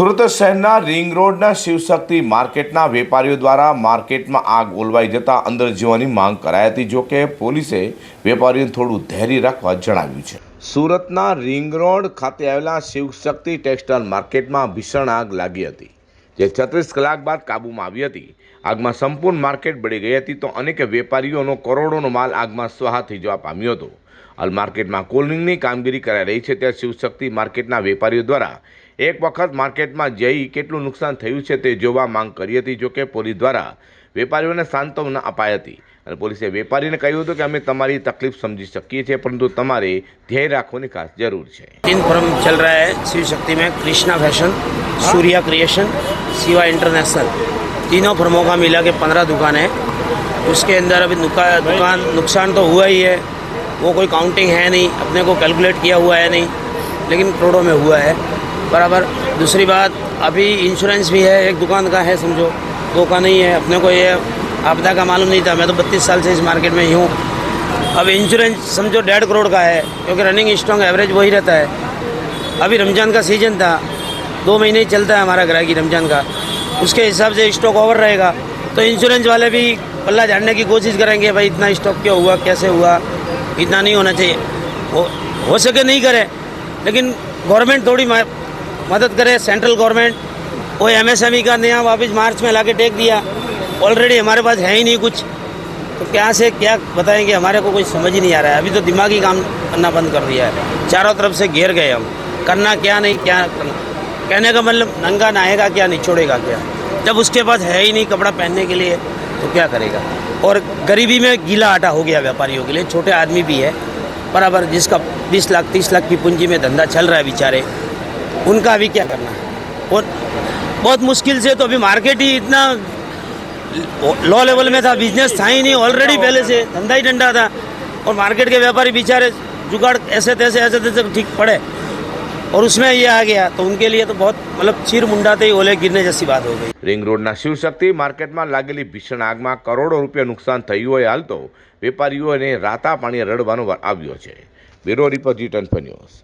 સુરત શહેરના રિંગ રોડના શિવશક્તિ માર્કેટના વેપારીઓ દ્વારા માર્કેટમાં આગ ઓલવાઈ જતા અંદર જવાની માંગ કરાઈ હતી, જો કે પોલીસે વેપારીઓને થોડું ધૈર્ય રાખવા જણાવ્યું છે. સુરતના રિંગ રોડ ખાતે આવેલા શિવશક્તિ ટેક્સટાઇલ માર્કેટમાં ભીષણ આગ લાગી હતી. જે છત્રીસ કલાક બાદ કાબૂમાં આવી હતી. આગમાં સંપૂર્ણ માર્કેટ બળી ગઈ હતી તો અનેક વેપારીઓનો કરોડોનો માલ આગમાં સ્વાહા થઈ જવા પામ્યો હતો. હાલ માર્કેટમાં કોલિંગની કામગીરી કરાઈ રહી છે ત્યારે શિવશક્તિ માર્કેટના વેપારીઓ દ્વારા એક વખત માર્કેટમાં જઈ કેટલું નુકસાન થયું છે તે જોવા માંગ કરી હતી જોકે પોલીસ દ્વારા વેપારીઓને સાંત્વના અપાઈ હતી. અને પોલીસે વેપારીને કહ્યું હતું કે અમે તમારી તકલીફ સમજી શકીએ છીએ પરંતુ તમારે ધ્યેય રાખવાની ખાસ જરૂર છે. ફોરમ ચલ રહા શિવ શક્તિ મેં Krishna fashion Surya creation Shiva international तीनों फर्मों का मिला के पंद्रह दुकान है। उसके अंदर अभी दुकान नुकसान तो हुआ ही है। वो कोई काउंटिंग है नहीं। अपने को कैलकुलेट किया हुआ है नहीं। लेकिन करोड़ों में हुआ है। बराबर। दूसरी बात, अभी इंश्योरेंस भी है। एक दुकान का है, समझो। दो का नहीं है। अपने को ये आपदा का मालूम नहीं था। मैं तो बत्तीस साल से इस मार्केट में ही हूँ। अब इंश्योरेंस समझो, डेढ़ करोड़ का है। क्योंकि रनिंग स्ट्रॉन्ग एवरेज वही रहता है। अभी रमज़ान का सीज़न था। दो महीने ही चलता है हमारा ग्राहकी रमज़ान का। उसके हिसाब से स्टॉक ओवर रहेगा। तो इंश्योरेंस वाले भी पल्ला झाड़ने की कोशिश करेंगे भाई इतना स्टॉक क्यों हुआ? कैसे हुआ? इतना नहीं होना चाहिए। हो, हो सके नहीं करे लेकिन गवर्नमेंट थोड़ी मदद करे। सेंट्रल गवर्नमेंट वो एमएसएमई का नया वापस मार्च में ला के टेक दिया। ऑलरेडी हमारे पास है ही नहीं कुछ। तो क्या से क्या बताएँगे? हमारे को कोई समझ ही नहीं आ रहा है। अभी तो दिमागी काम करना बंद कर दिया है। चारों तरफ़ से घेर गए हम। करना क्या नहीं क्या करना? कहने का मतलब नंगा नहाएगा क्या निचोड़ेगा क्या? जब उसके पास है ही नहीं कपड़ा पहनने के लिए तो क्या करेगा? और गरीबी में गीला आटा हो गया व्यापारियों के लिए, छोटे आदमी भी है, बराबर जिसका बीस लाख, तीस लाख की पूंजी में धंधा चल रहा है बेचारे, उनका अभी क्या करना है? और बहुत मुश्किल से तो अभी मार्केट ही इतना लो लेवल में था, बिज़नेस था ही नहीं ऑलरेडी पहले से धंधा ही डंडा था, और मार्केट के व्यापारी बेचारे जुगाड़ ऐसे तैसे ऐसे तैसे ठीक पड़े। और उसमें ये आ गया तो उनके लिए तो बहुत मतलब चीर मुंडाते ही ओले गिरने जैसी बात हो गई રિંગ રોડના શિવશક્તિ માર્કેટમાં લાગેલી ભીષણ આગમાં કરોડો રૂપિયા નુકસાન થયું હોય હાલ તો વેપારીઓને રાતા પાણી રડવાનો વાર આવ્યો છે bureau report G twenty news